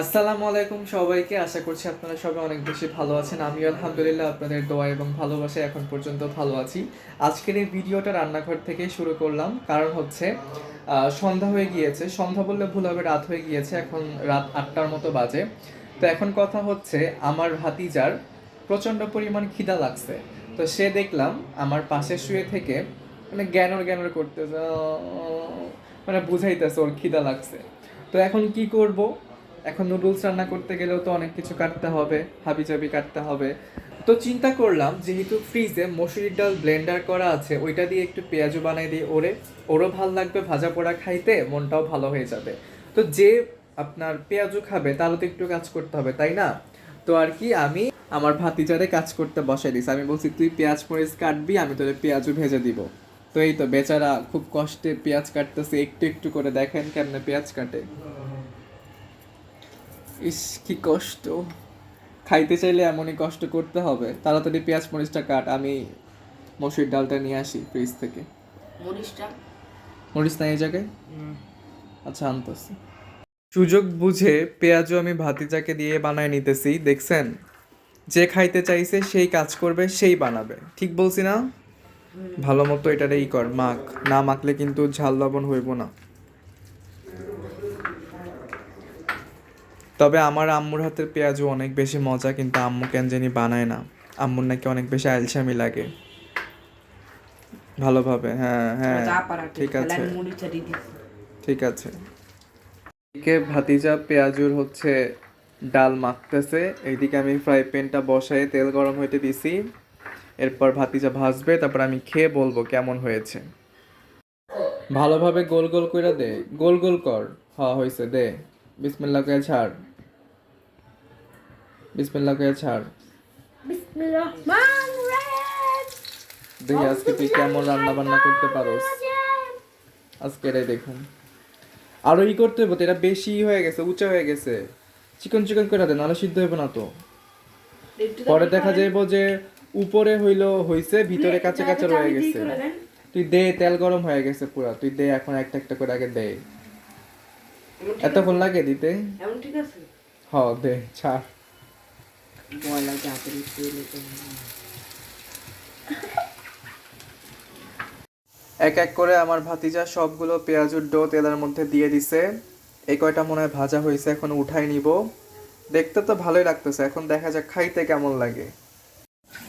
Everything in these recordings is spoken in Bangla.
আসসালামু আলাইকুম সবাইকে। আশা করছি আপনারা সবাই অনেক বেশি ভালো আছেন। আমিও আলহামদুলিল্লাহ আপনাদের দোয়া এবং ভালোবাসায় এখন পর্যন্ত ভালো আছি। আজকের এই ভিডিওটা রান্নাঘর থেকে শুরু করলাম। কারণ হচ্ছে সন্ধ্যা হয়ে গিয়েছে। সন্ধ্যা বললে ভুল হবে, রাত হয়ে গিয়েছে। এখন রাত আটটার মতো বাজে। তো এখন কথা হচ্ছে, আমার ভাতিজার প্রচণ্ড পরিমাণ খিদা লাগছে। তো সে দেখলাম আমার পাশে শুয়ে থেকে মানে জ্ঞানর জ্ঞানর করতেছে মানে বুঝাইতেছে ওর খিদা লাগছে। তো এখন কি করব? এখন নুডলস রান্না করতে গেলেও তো অনেক কিছু কাটতে হবে হাবি জাবি কাটতে হবে। তো চিন্তা করলাম, যেহেতু ফ্রিজে মসুরির ডাল ব্লেন্ডার করা আছে, ওইটা দিয়ে একটু পেঁয়াজও বানাই দিই, ওরে, ওরও ভালো লাগবে ভাজা পোড়া খাইতে, মনটাও ভালো হয়ে যাবে। তো যে আপনার পেঁয়াজও খাবে তারও তো একটু কাজ করতে হবে, তাই না? তো আর কি, আমি আমার ভাতিজারে কাজ করতে বসাই দিছি। আমি বলছি, তুই পেঁয়াজ মরিচ কাটবি, আমি তোরে পেঁয়াজও ভেজে দিব। তো এই তো বেচারা খুব কষ্টে পেঁয়াজ কাটতেছে, একটু একটু করে দেখেন কেমনে পেঁয়াজ কাটে। ইস কি কষ্ট। খাইতে চাইলে এমনই কষ্ট করতে হবে। তাড়াতাড়ি পেঁয়াজ মরিচটা কাট আমি মসুর ডালটা নিয়ে আসি ফ্রিজ থেকে। মরিচটা? মরিচ নাই এই জায়গায়? আচ্ছা আনতেছি। সুযোগ বুঝে পেঁয়াজও আমি ভাতিজাকে দিয়ে বানায় নিতেছি দেখছেন? যে খাইতে চাইছে সেই কাজ করবে সেই বানাবে। ঠিক বলছি না? ভালো মতো এটারে ই কর মাখ। না মাখলে কিন্তু ঝাল লবণ হইব না। তবে আমার আম্মুর হাতের পেঁয়াজও অনেক বেশি মজা কিন্তু আম্মু কেন জানি বানায় না। আম্মুর নাকি অনেক বেশি আলসামি লাগে। ভালোভাবে হ্যাঁ হ্যাঁ ঠিক আছে। ঠিক আছে। এদিকে ভাতিজা পেঁয়াজুর হচ্ছে ডাল মাখতেছে। এইদিকে আমি ফ্রাই প্যানটা বসায় তেল গরম হইতে দিছি। এরপর ভাতিজা ভাজবে তারপর আমি খেয়ে বলব কেমন হয়েছে। ভালোভাবে গোল গোল করে দে। গোল গোল কর। হ্যাঁ হয়েছে দে। বিসমিল্লা করে ছাড়। বিসমিল্লা করে ছাড়। দেখি আজকে তুই কেমন রান্না বান্না করতে পারোস। আজকে এটাই দেখুন। আরও ই করতে হবে এটা বেশি হয়ে গেছে, উঁচা হয়ে গেছে। চিকন চিকন করে দে, নাহলে সিদ্ধ হবে না তো। পরে দেখা যাইব যে উপরে হইল, হইছে, ভিতরে কাছে কাছে রয়ে গেছে। তুই দে, তেল গরম হয়ে গেছে পুরা। তুই দে, এখন একটা একটা করে আগে দে। এতক্ষণ লাগে দিতে? এমন ঠিক আছে? হ দে ছাড়। ভয় লাগে হাতের এক এক করে আমার ভাতিজা সবগুলো পেঁয়াজুর ডো তেলের মধ্যে দিয়ে দিছে। এই কয়টা মনে হয় ভাজা হয়েছে এখন উঠাই নিব। দেখতে তো ভালোই লাগতেছে এখন দেখা যাক খাইতে কেমন লাগে।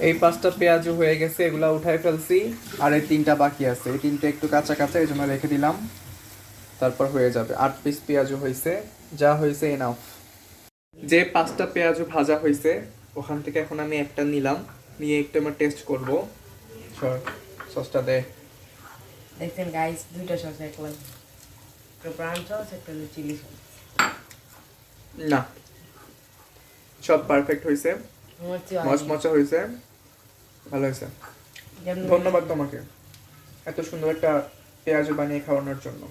এই পাঁচটা পেঁয়াজু হয়ে গেছে এগুলা উঠাই ফেলছি। আর এই তিনটা বাকি আছে এই তিনটা একটু কাঁচা কাঁচা এই জন্য রেখে দিলাম। তারপর হয়ে যাবে। আট পিস পেঁয়াজু হয়েছে যা হয়েছে এনাফ যে পাঁচটা পেঁয়াজু ভাজা হয়েছে ওখান থেকে এখন আমি একটা নিলাম। নিয়ে একটু আমার টেস্ট করব। সসটা দে। দেখছেন গাইস দুইটা সস একলাই। একটা ব্রাউন সস একটা চিলি সস না। সব পারফেক্ট হয়েছে মচমচা হয়েছে ভালো হয়েছে ধন্যবাদ তোমাকে। এত সুন্দর একটা পেঁয়াজ বানিয়ে খাওয়ানোর জন্য।